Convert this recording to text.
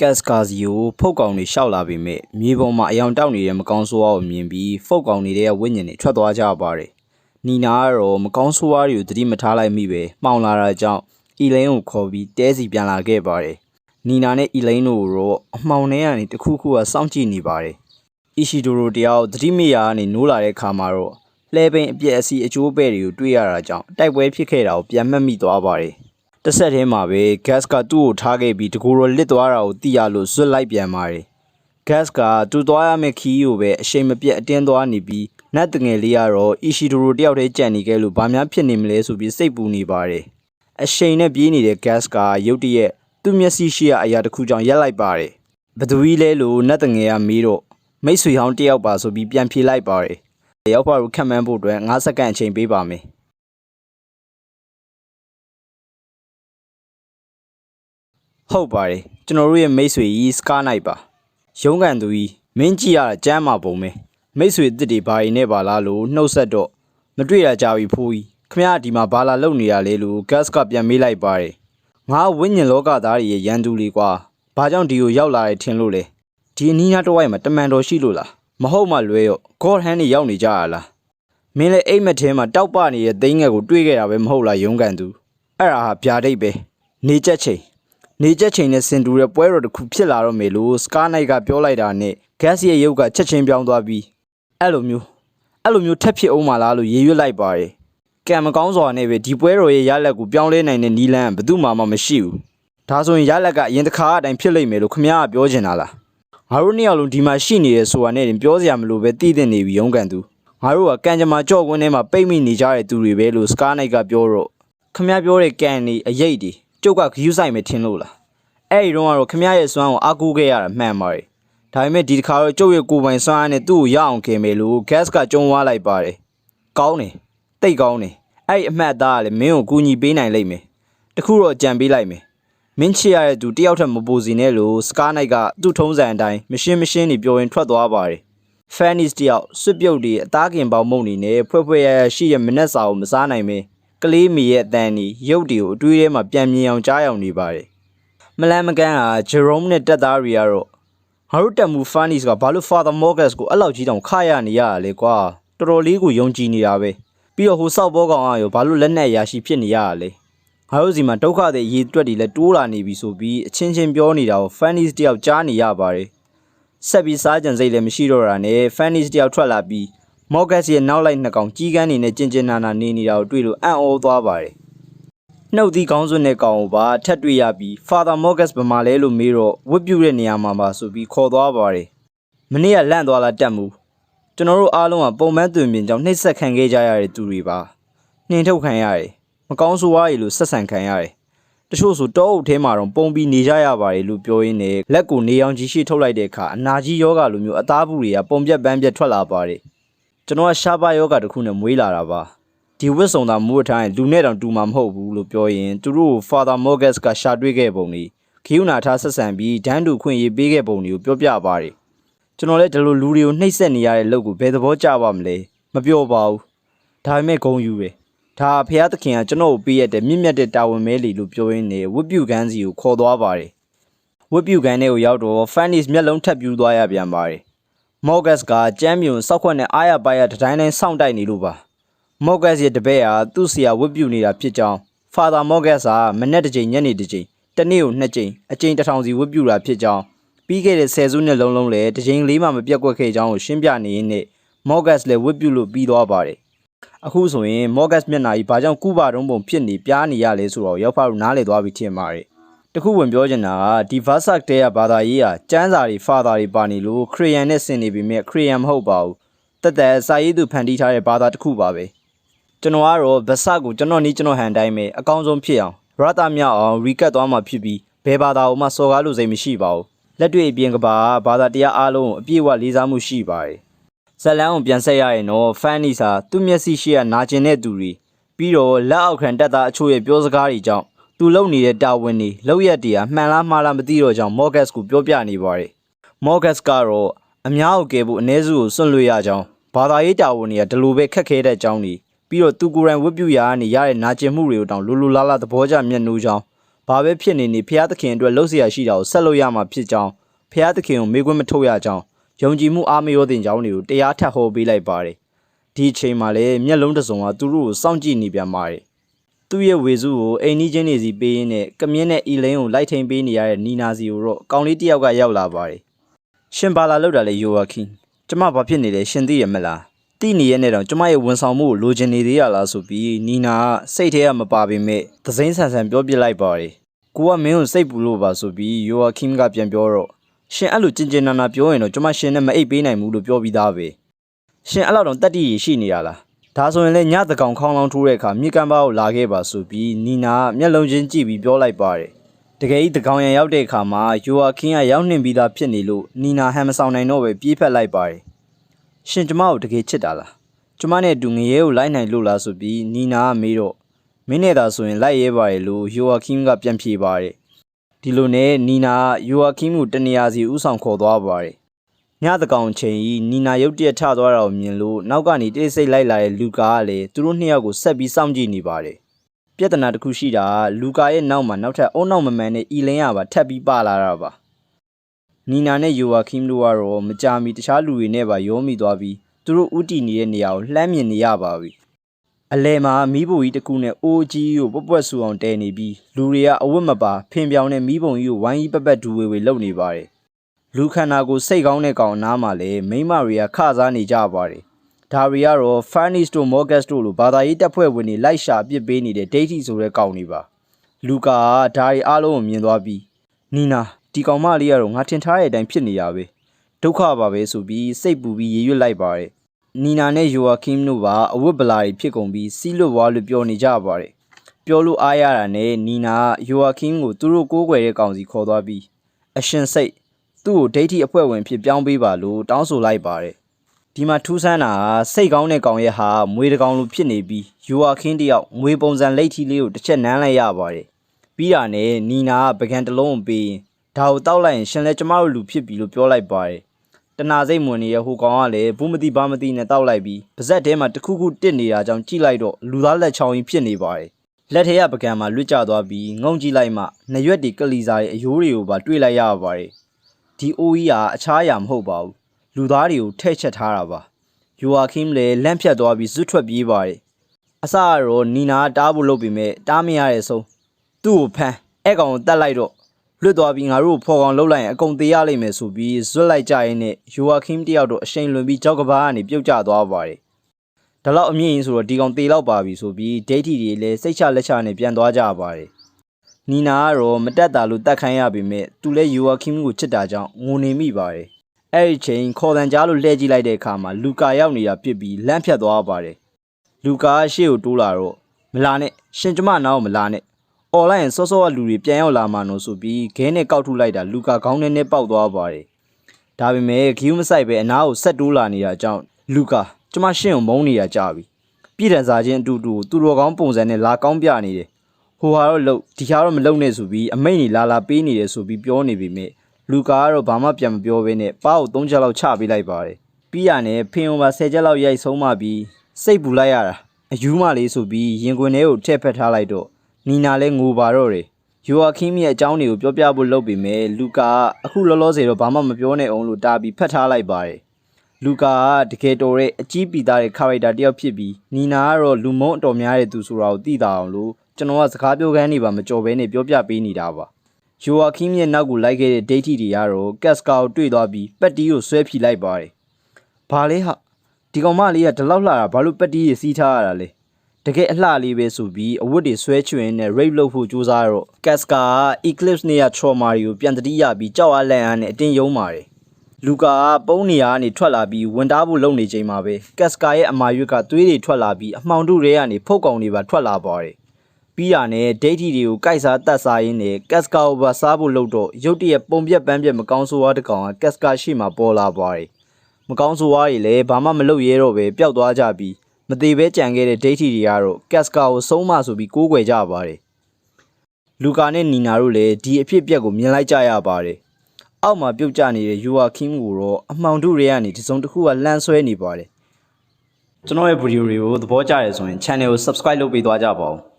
ကက်စကာစီကိုဖုတ်ကောင်တွေရှောက်လာပေမဲ့မြေပေါ်မှာအယောင်တောက်နေတဲ့မကောင်းဆိုးဝါးကိုမြင်ပြီးဖုတ်ကောင်နေတဲ့ဝိညာဉ်တွေထွက်သွားကြပါတယ်။နီနာကတော့မကောင်းဆိုးဝါးတွေကိုသတိမထားလိုက်မိပဲမှောင်လာတာကြောင့်အီလိန်ကိုခေါ်ပြီးတဲစီပြန်လာခဲ့ပါတယ်။နီနာနဲ့အီလိန်တို့ကတော့အမှောင်ထဲကနေတစ်ခုခုကစောင့်ကြည့်နေပါတယ်။အီရှီဒိုရိုတယောက်သတိမေ့ရာကနေနိုးလာတဲ့ခါမှာတော့လှဲပိန်အပြက်အစီအကျိုးပဲ့တွေကိုတွေ့ရတာကြောင့်တိုက်ပွဲဖြစ်ခဲ့တာကိုပြန်မှတ်မိသွားပါတယ်။ တစ်ဆက်တည်းမှာပဲ gas ကသူ့ကိုထားခဲ့ပြီးတကူတော့လစ်သွားတာကိုသိရလို့ဇွတ်လိုက်ပြန်ပါတယ်။ gas ကသူ့သွားရမယ့်ခီးကိုပဲအရှိန်မပြတ်အတင်းသွားနေပြီးနတ်တငယ်လေးကတော့အီရှီဒိုရိုတယောက်တည်းကြံနေခဲ့လို့ဘာများဖြစ်နေမလဲဆိုပြီးစိတ်ပူနေပါတယ်။အရှိန်နဲ့ပြေးနေတဲ့ gas ကရုတ်တရက်သူ့မျက်စိရှိရအရာတစ်ခုကြောင့်ရက်လိုက်ပါတယ်။ဘသူကြီးလဲလို့နတ်တငယ်ကမေးတော့မိတ်ဆွေဟောင်းတယောက်ပါဆိုပြီးပြန်ဖြေလိုက်ပါတယ်။ရောက်ပါလို့ခံမှန်းဖို့အတွက်9စက္ကန့်အချိန်ပေးပါမယ်။ ဟုတ်ပါတယ်ကျွန်တော်တို့ရဲ့မိတ်ဆွေကြီးစကားနိုင်ပါရုံးကန်သူကြီးမင်းကြည့်ရတာကြမ်းမှာပုံပဲမိတ်ဆွေအစ်စ်တွေဘာရင်နဲ့ပါလားလို့နှုတ်ဆက်တော့မတွေ့တာကြာပြီဖိုးကြီးခမရဒီမှာဘာလာလုပ်နေတာလဲလို့ gas ကပြန်မေးလိုက်ပါတယ်ငါဝိညာဉ်လောကသားတွေရဲ့ရန်သူလေးကွာဘာကြောင့်ဒီကိုရောက်လာတယ်ထင်လို့လဲဒီအနီးနားတစ်ဝိုက်မှာတမန်တော်ရှိလို့လားမဟုတ်မှလွဲရော god hand တွေရောက်နေကြရလားမင်းလည်းအိမ်မက်ထဲမှာတောက်ပနေတဲ့သိန်းငယ်ကိုတွေးခဲ့တာပဲမဟုတ်လားရုံးကန်သူအဲ့ဒါဟာဗျာဒိတ်ပဲနေချက်ချိန် နေချက်ချိန်နဲ့ဆင်တူတဲ့ပွဲတော်တစ်ခုဖြစ်လာတော့မယ်လို့စကားနိုင်ကပြောလိုက်တာနဲ့ gas ရဲ့ရုပ်ကချက်ချင်းပြောင်းသွားပြီးအဲ့လိုမျိုးအဲ့လိုမျိုးထက်ဖြစ်အောင်မလားလို့ရေရွတ်လိုက်ပါတယ်ကံမကောင်းစွာနဲ့ပဲဒီပွဲတော်ရဲ့ရလက်ကိုပြောင်းလဲနိုင်တဲ့နီလန်ကဘယ်သူမှမမရှိဘူးဒါဆိုရင်ရလက်ကအရင်တစ်ခါအတိုင်းဖြစ်လိမ့်မယ်လို့ခမရကပြောချင်တာလားငါတို့နှစ်ယောက်လုံးဒီမှာရှိနေရဲဆိုတာနဲ့တင်ပြောစရာမလိုပဲတည်တဲ့နေပြီရုံးကန်သူငါတို့ကကံကြမ္မာကြော့ကွင်းထဲမှာပိတ်မိနေကြတဲ့သူတွေပဲလို့စကားနိုင်ကပြောတော့ခမရပြောတဲ့ကံနေအရေးတွေ ကျုပ်ကဂယူးဆိုင်မယ်ထင်လို့လားအဲ့ဒီတော့ကတော့ခမရရဲ့စွမ်းကိုအားကိုးခဲ့ရတာမှန်ပါတယ်။ဒါပေမဲ့ဒီတစ်ခါတော့ကျုပ်ရဲ့ကိုယ်ပိုင်စွမ်းအားနဲ့သူ့ကိုရအောင်ခင်မယ်လို့ gas ကကြုံသွားလိုက်ပါတယ်။ကောင်းတယ်။တိတ်ကောင်းတယ်။အဲ့ဒီအမှတ်အသားကလည်းမင်းကိုကူညီပေးနိုင်လိမ့်မယ်။တခုတော့ကြံပေးလိုက်မယ်။မင်းချစ်ရတဲ့သူတယောက်ထက်မပိုစီနဲ့လို့စကားနိုင်ကသူ့ထုံးစံအတိုင်းမရှင်းမရှင်းနေပြောရင်ထွက်သွားပါတယ်။ Fanny's တယောက်စွတ်ပြုတ်တွေအသားကင်ပေါင်းမုံနေနဲ့ဖွဲ့ဖွဲ့ရရရှိရဲ့မနှက်စာကိုမစားနိုင်ပဲ ကလေးမီရဲ့အတန်ကြီးရုပ်တွေကိုအတွေးထဲမှာပြန်မြင်အောင်ကြားအောင်နေပါတယ်မလန်မကန်ကဂျေရုံးနဲ့တက်သားတွေကတော့ငါတို့တက်မှုဖာနီစ်ကဘာလို့ Father Morgus ကိုအဲ့လောက်ကြီးတောင်ခရနေရတာလဲကွာတော်တော်လေးကိုယုံကြည်နေတာပဲပြီးတော့ဟိုစောက်ဘောကောင်ကရောဘာလို့လက်နဲ့အရာရှိဖြစ်နေရတာလဲငါတို့စီမှာဒုက္ခတွေရေးတွက်တွေလည်းတိုးလာနေပြီဆိုပြီးအချင်းချင်းပြောနေတာကို Fannis တယောက်ကြားနေရပါတယ်ဆက်ပြီးစားကြံစိတ်လည်းမရှိတော့တာနဲ့ Fannis တယောက်ထွက်လာပြီး Morgus ရဲ့နောက်လိုက်နှစ်ကောင်ကြီးကန်းနေနဲ့ကျင်ကျင်နာနာနေနေတာကိုတွေ့လို့အံ့ဩသွားပါတယ်နှုတ်သီးကောင်းစွန်းတဲ့ကောင်ကိုပါထက်တွေ့ရပြီး Father Morgus ဗမာလဲလို့မေးတော့ဝတ်ပြုတဲ့နေရာမှာပါဆိုပြီးခေါ်သွားပါတယ်။မနေ့ကလန့်သွားလားတက်မှုကျွန်တော်တို့အားလုံးကပုံမှန်သွင်ပြင်ကြောင့်နှိပ်စက်ခံခဲ့ကြရတဲ့သူတွေပါ။နှင်ထုတ်ခံရတယ်။မကောင်းဆိုးဝါးရည်လို့ဆက်ဆံခံရတယ်။တချို့ဆိုတောအုပ်ထဲမှာတော့ပုံပြီးနေကြရပါတယ်လို့ပြောရင်းနဲ့လက်ကိုနေအောင်ကြီးရှိထုတ်လိုက်တဲ့အခါအနာကြီးယောဂလိုမျိုးအသားဘူးတွေကပုံပြက်ပန်းပြက်ထွက်လာပါတယ်။ ကျွန်တော်ကရှားပါယောဂတစ်ခုနဲ့မွေးလာတာပါ။ဒီဝစ်စုံသားမိုးထားရင်လူနဲ့တောင်တူမှာမဟုတ်ဘူးလို့ပြောရင်သူတို့ကို Father Morgus ကရှာတွေ့ခဲ့ပုံလေးခီယူနာထားဆက်ဆံပြီးဒန်းတူခွင့်ရေးပေးခဲ့ပုံတွေကိုပြောပြပါတယ်ကျွန်တော်လည်းဒီလိုလူတွေကိုနှိပ်စက်နေရတဲ့လုပ်ကိုဘယ်သဘောကျပါမလဲမပြောပါဘူးဒါပေမဲ့ဂုံယူပဲဒါဖះသခင်ကကျွန်တော်ကိုပေးရတဲ့မြင့်မြတ်တဲ့တာဝန်မဲလီလို့ပြောရင်းနဲ့ဝတ်ပြုကန်းစီကိုခေါ်သွားပါတယ်ဝတ်ပြုကန်းထဲကိုရောက်တော့ Fanny's မျက်လုံးထပ်ပြူးသွားရပြန်ပါတယ် Morgus ကကြမ်းမြုံစောက်ခွက်နဲ့အားရပါရတတိုင်းတိုင်းစောင့်တိုက်နေလို့ပါမော့ဂတ်ရဲ့တပည့်ဟာသူ့ဆရာဝတ်ပြုနေတာဖြစ်ကြောင်းဖာသာမော့ဂတ်ဟာမနေ့တစ်ချိန်ညနေတစ်ချိန်တစ်နေ့ကိုနှစ်ချိန်အချိန်တစ်ထောင်စီဝတ်ပြုတာဖြစ်ကြောင်းပြီးခဲ့တဲ့ဆယ်စုနှစ်လုံးလုံးလည်းတစ်ချိန်လေးမှမပြတ်ကွက်ခဲ့ကြောင်းကိုရှင်းပြနေရင်းနဲ့မော့ဂတ်လည်းဝတ်ပြုလို့ပြီးသွားပါတယ်အခုဆိုရင်မော့ဂတ်မျက်နှာကြီးဘာကြောင့်ကုပါတုံးပုံဖြစ်နေပြားနေရလဲဆိုတော့ရောက်ဖားလို့နားလေသွားပြီထင်ပါတယ် တခုဝင်ပြောချင်တာကဒီ Versac တဲကဘာသာရေးဟာကျမ်းစာတွေဖာသာတွေပါနေလို့ခရီးယန်နဲ့ဆင်နေပြီမြဲခရီးယန်မဟုတ်ပါဘူးတက်တက်စာရေးသူဖန်တီးထားတဲ့ဘာသာတစ်ခုပါပဲကျွန်တော်ကတော့ဗဆကိုကျွန်တော်နီးကျွန်တော်ဟန်တိုင်းပဲအကောင်းဆုံးဖြစ်အောင်ရတာမြောက်အောင်ရီကတ်သွားမှဖြစ်ပြီးဘယ်ဘာသာကိုမှစော်ကားလို့စိတ်မရှိပါဘူးလက်တွေ့အပြင်ကဘာဘာသာတရားအားလုံးကိုအပြည့်အဝလေးစားမှုရှိပါတယ်ဇက်လန်းကိုပြန်ဆက်ရရင်တော့ဖန်နီစာသူ့မျက်စိရှိရနာကျင်တဲ့သူတွေပြီးတော့လက်အောက်ခံတက်သားအချို့ရဲ့ပြောစကားတွေကြောင့် သူလုပ်နေတဲ့တာဝန်တွေလောက်ရက်တရားမှန်လားမှားလားမသိတော့ကြောင်း Morgas ကိုပြောပြနေပါတယ် Morgas ကတော့အများကိုကယ်ဖို့အ ਨੇ စုကိုစွန့်လွတ်ရကြောင်းဘာသာရေးတာဝန်တွေကဒီလိုပဲခက်ခဲတဲ့ကြောင်းတွေပြီးတော့သူကိုယ်တိုင်ဝတ်ပြုရာကနေရတဲ့နာကျင်မှုတွေကိုတောင်လူလူလားလားသဘောကျမျက်နှာကြောင်းဘာပဲဖြစ်နေနေဖျားသခင်အတွက်လှုပ်ရှားရှိတာကိုဆက်လို့ရမှာဖြစ်ကြောင်းဖျားသခင်ကိုမေးခွန်းမထုတ်ရကြောင်းယုံကြည်မှုအားမရောတဲ့ကြောင်းတွေကိုတရားထပ်ဟောပေးလိုက်ပါတယ်ဒီအချိန်မှာလည်းမျက်လုံးတစ်စုံကသူတို့ကိုစောင့်ကြည့်နေပြန်ပါတယ် သူ့ရဲ့ဝေစုကိုအိမ်နီးချင်းတွေစီပေးရင်းနဲ့ကမြင်းနဲ့အီလင်းကိုလိုက်ထိန်ပေးနေရတဲ့နီနာစီကိုတော့ကောင်လေးတစ်ယောက်ကရောက်လာပါတယ်ရှင်ဘာလာလောက်တာလေယိုဝါခင်းကျမဘာဖြစ်နေလဲရှင်သိရမလားတိနေရဲ့နဲ့တော့ကျမရဲ့ဝန်ဆောင်မှုကိုလိုချင်နေသေးရလားဆိုပြီးနီနာကစိတ်ထဲကမပါပေမဲ့သစိမ်းဆန်ဆန်ပြောပြလိုက်ပါတယ်ကိုကမင်းကိုစိတ်ပူလို့ပါဆိုပြီးယိုဝါခင်းကပြန်ပြောတော့ရှင်အဲ့လိုကျင်ကျင်နာနာပြောရင်တော့ကျမရှင်နဲ့မအိပ်ပေးနိုင်ဘူးလို့ပြောပြီးသားပဲရှင်အဲ့လောက်တော့တက်တီရရှိနေရလား ဒါဆိုရင်လည်းညတကောင်ခေါင်းလောင်းထိုးတဲ့အခါမြေကမ်းပါကိုလာခဲ့ပါဆိုပြီးနီနာကမျက်လုံးချင်းကြည့်ပြီးပြောလိုက်ပါတယ်တကယ်ကြီးတကောင်ရံရောက်တဲ့အခါမှာယိုဝါခင်းကရောက်နှင်ပြီးသားဖြစ်နေလို့နီနာဟန်မဆောင်နိုင်တော့ပဲပြေးဖက်လိုက်ပါတယ်ရှင်ကျမကိုတကယ်ချစ်တာလားကျမနဲ့အတူငရဲကိုလိုက်နိုင်လို့လားဆိုပြီးနီနာကမေးတော့မင်းနဲ့သာဆိုရင်လိုက်ရဲပါရဲ့လို့ယိုဝါခင်းကပြန်ဖြေပါတယ်ဒီလိုနဲ့နီနာကယိုအာခင်းမှုတနေရာစီဥဆောင်ခေါ်သွားပါတယ်။ ညသကောင်ချိန်ကြီးနီနာရုတ်တရက်ထသွားတာကိုမြင်လို့နောက်ကနေတိတ်ဆိတ်လိုက်လာတဲ့လူကာကလည်းသူတို့နှစ်ယောက်ကိုဆက်ပြီးစောင့်ကြည့်နေပါတယ်။ပြဿနာတစ်ခုရှိတာကလူကာရဲ့နောက်မှာနောက်ထပ်အုံနောက်မမှန်တဲ့အီလင်းရပါထပ်ပြီးပါလာတာပါ။နီနာနဲ့ယိုအာခင်းတို့ကတော့မကြာမီတခြားလူတွေနဲ့ပါရောမိသွားပြီးသူတို့ဥတီနေတဲ့နေရာကိုလှမ်းမြင်နေရပါပြီ။အလဲမှာမီးပုံကြီးတစ်ခုနဲ့အိုးကြီးကိုပွက်ပွက်ဆူအောင်တဲနေပြီးလူတွေကအဝတ်မပါဖင်ပြောင်တဲ့မီးပုံကြီးကိုဝိုင်းကြီးပက်ပက်ဒူဝေဝေလုပ်နေပါတယ် လူခန္ဓာကိုယ်စိတ်ကောင်းတဲ့ကောင်အနားမှာလည်းမိန်းမတွေကခစားနေကြပါတယ်ဒါတွေကတော့ Furnace တို့ Morgus တို့လိုဘာသာရေးတပ်ဖွဲ့ဝင်တွေလိုက်ရှာအပြစ်ပေးနေတဲ့ Date ဆိုတဲ့ကောင်တွေပါလူကာကဒါတွေအားလုံးကိုမြင်သွားပြီးနီနာဒီကောင်မလေးကတော့ငါထင်ထားတဲ့အတိုင်းဖြစ်နေရပဲဒုက္ခပါပဲဆိုပြီးစိတ်ပူပြီးရေရွတ်လိုက်ပါတယ်နီနာနဲ့ယိုအာခင်းတို့ကအဝတ်ပလာတွေဖြစ်ကုန်ပြီးစီးလွတ်ဝါလို့ပြောနေကြပါတယ်။ပြောလို့အားရတာနဲ့နီနာကယိုအာခင်းကိုသူတို့ကိုးကွယ်တဲ့ကောင်စီခေါ်သွားပြီးအရှင်စိတ် သူ့ကိုဒိဋ္ဌိအဖွဲ့ဝင်ဖြစ်ပြောင်းပေးပါလို့တောင်းဆိုလိုက်ပါတယ်။ဒီမှာထူးဆန်းတာကစိတ်ကောင်းတဲ့ကောင်ရဲ့ဟာမွေတကောင်လိုဖြစ်နေပြီးယိုအာခင်းတယောက်မွေပုံစံလိတ်ထီလေးကိုတစ်ချက်နမ်းလိုက်ရပါတယ်။ပြီးတာနဲ့နီနာကပကံတစ်လုံးကိုပေးရင်ဒါကိုတောက်လိုက်ရင်ရှင်လဲကျမတို့လူဖြစ်ပြီလို့ပြောလိုက်ပါတယ်။တနာစိတ်မဝင်နေတဲ့ဟိုကောင်ကလည်းဘူးမတိဘာမတိနဲ့တောက်လိုက်ပြီးပါဇက်ထဲမှာတစ်ခုခုတစ်နေတာကြောင့်ကြိလိုက်တော့လူသားလက်ချောင်းကြီးဖြစ်နေပါတယ်လက်ထဲကပကံမှာလွတ်ကျသွားပြီးငုံကြည့်လိုက်မှနရွက်တွေကလီစာရဲ့အယိုးတွေကိုပါတွေ့လိုက်ရပါတယ် ဒီအိုးကြီးကအခြားအရာမဟုတ်ပါဘူးလူသားတွေကိုထဲ့ချက်ထားတာပါယိုအာခင်းလည်းလန့်ဖြတ်သွားပြီးဇွတ်ထွက်ပြေးပါတယ်အစကတော့နီနာကတားဖို့လုပ်ပြီးမဲ့တားမရတဲ့ဆုံးသူ့ကိုဖမ်းအဲ့ကောင်ကိုတတ်လိုက်တော့လွတ်သွားပြီးငါတို့ကိုဖော်ကောင်လှုပ်လိုက်ရင်အကုန်သေးရလိမ့်မယ်ဆိုပြီးဇွတ်လိုက်ကြရင်းနဲ့ယိုဝါခင်းတယောက်တော့အရှိန်လွန်ပြီးကြောက်ကဘာကနေပြုတ်ကျသွားပါတယ်။ဒါလောက်အမြင့်ရင်ဆိုတော့ဒီကောင်သေလောက်ပါပြီဆိုပြီးဒိတ်တီတွေလည်းစိတ်ချလက်ချနဲ့ပြန်သွားကြပါတယ်။ နီနာကတော့မတက်တာလို့တတ်ခိုင်းရပေမဲ့သူလည်းယိုဝါခင်းကိုချစ်တာကြောင့်ငိုနေမိပါတယ်။အဲ့ဒီချိန်ခေါ်တန်ကြားလို့လှည့်ကြည့်လိုက်တဲ့အခါမှာလူကာရောက်နေတာပြစ်ပြီးလန့်ဖြတ်သွားပါတယ်။လူကာကရှေ့ကိုတိုးလာတော့မလာနဲ့ရှင်ကျမနားကိုမလာနဲ့អော်လိုက်ရင်စောစောကလူတွေပြန်ရောက်လာမှနော်ဆိုပြီးခဲနဲ့ကောက်ထုတ်လိုက်တာလူကာခေါင်းထဲနဲ့ပေါက်သွားပါတယ်။ဒါပေမဲ့ဂီယူမဆိုင်ပဲအနားကိုဆက်တိုးလာနေတာကြောင့်လူကာကျမရှင့်ကိုမုန်းနေတာကြာပြီ။ပြည်တန်စားချင်းအတူတူသူတော်ကောင်းပုံစံနဲ့လာကောင်းပြနေတယ်။ ဟိုဟာတော့လှုပ်ဒီဟာတော့မလှုပ်နဲ့ဆိုပြီးအမိတ်နေလာလာပေးနေတယ်ဆိုပြီးပြောနေပေမဲ့လူကာကတော့ဘာမှပြန်မပြောဘဲနဲ့ပါးကို၃ချက်လောက်ချပေးလိုက်ပါတယ်။ပြီးရနဲ့ဖင်အောင်ပါ၁၀ချက်လောက်ရိုက်ဆုံးမှပြီးစိတ်ပူလိုက်ရတာအယူမလေးဆိုပြီးရင်ခွင်ထဲကိုထည့်ဖက်ထားလိုက်တော့နီနာလည်းငိုပါတော့တယ်။ယိုအာခင်းရဲ့အကြောင်းတွေကိုပြောပြဖို့လုပ်ပေမဲ့လူကာကအခုလောလောဆယ်တော့ဘာမှမပြောနဲ့အောင်လို့တာပြီးဖတ်ထားလိုက်ပါတယ်။လူကာကတကယ်တော်တဲ့အကြီးပီသားတဲ့ character တစ်ယောက်ဖြစ်ပြီးနီနာကတော့လူမုန်းအတော်များတဲ့သူဆိုတာကိုသိတာအောင်လို့ ကျွန်တော်ကစကားပြောခန်းနေပါမကြော်ဘဲနဲ့ပြောပြပေးနေတာပါ။ယိုအာခင်းရဲ့နောက်ကိုလိုက်ခဲ့တဲ့ဒိတ်တီတွေကတော့ကက်စကာကိုတွေ့သွားပြီးပက်တီကိုဆွဲဖြီလိုက်ပါတယ်။ဘာလဲဟာဒီကောင်မလေးကဒီလောက်လှတာဘာလို့ပက်တီရစီးထားရတာလဲ။တကယ်အလှလေးပဲဆိုပြီးအဝတ်တွေဆွဲချွင်နဲ့ rape လုပ်ဖို့ကြိုးစားတော့ Casca က Eclipse နေရ trauma တွေကိုပြန်တတိယပြီးကြောက်အားလန့်အားနဲ့အတင်းယုံပါတယ်လူကာကပုံးနေရကနေထွက်လာပြီးဝင်တားဖို့လုပ်နေချိန်မှာပဲ Casca ရဲ့အမာရွက်ကသွေးတွေထွက်လာပြီးအမှောင်တုတွေကနေဖုတ်ကောင်တွေပါထွက်လာပါတယ် ပြီးတာနဲ့ဒိတ်တီတွေကိုကိုက်စားတတ်စားရင်းနဲ့ Casca ကိုပါစားဖို့လုပ်တော့ရုတ်တရက်ပုံပြက်ပန်းပြက်မကောင်းဆိုးဝါးတစ်ကောင်က Casca ရှိမှပေါ်လာပါတယ်မကောင်းဆိုးဝါးတွေလည်းဘာမှမလုပ်ရဲတော့ပဲပျောက်သွားကြပြီးမသေးပဲကြံခဲ့တဲ့ဒိတ်ထီတွေကတော့ကက်စကာကိုဆုံးမဆိုပြီးကိုးကွယ်ကြပါတယ်။လူကာနဲ့နီနာတို့လည်းဒီအဖြစ်အပျက်ကိုမြင်လိုက်ကြရပါတယ်။အောက်မှာပြုတ်ကျနေတဲ့ယူအာခင်းကိုတော့အမှောင်တုတွေကနေဒီစုံတစ်ခုကလှမ်းဆွဲနေပါတယ်။ကျွန်တော်ရဲ့ဗီဒီယိုတွေကိုသဘောကျတယ်ဆိုရင် channel ကို subscribe လုပ်ပေးသွားကြပါဦး။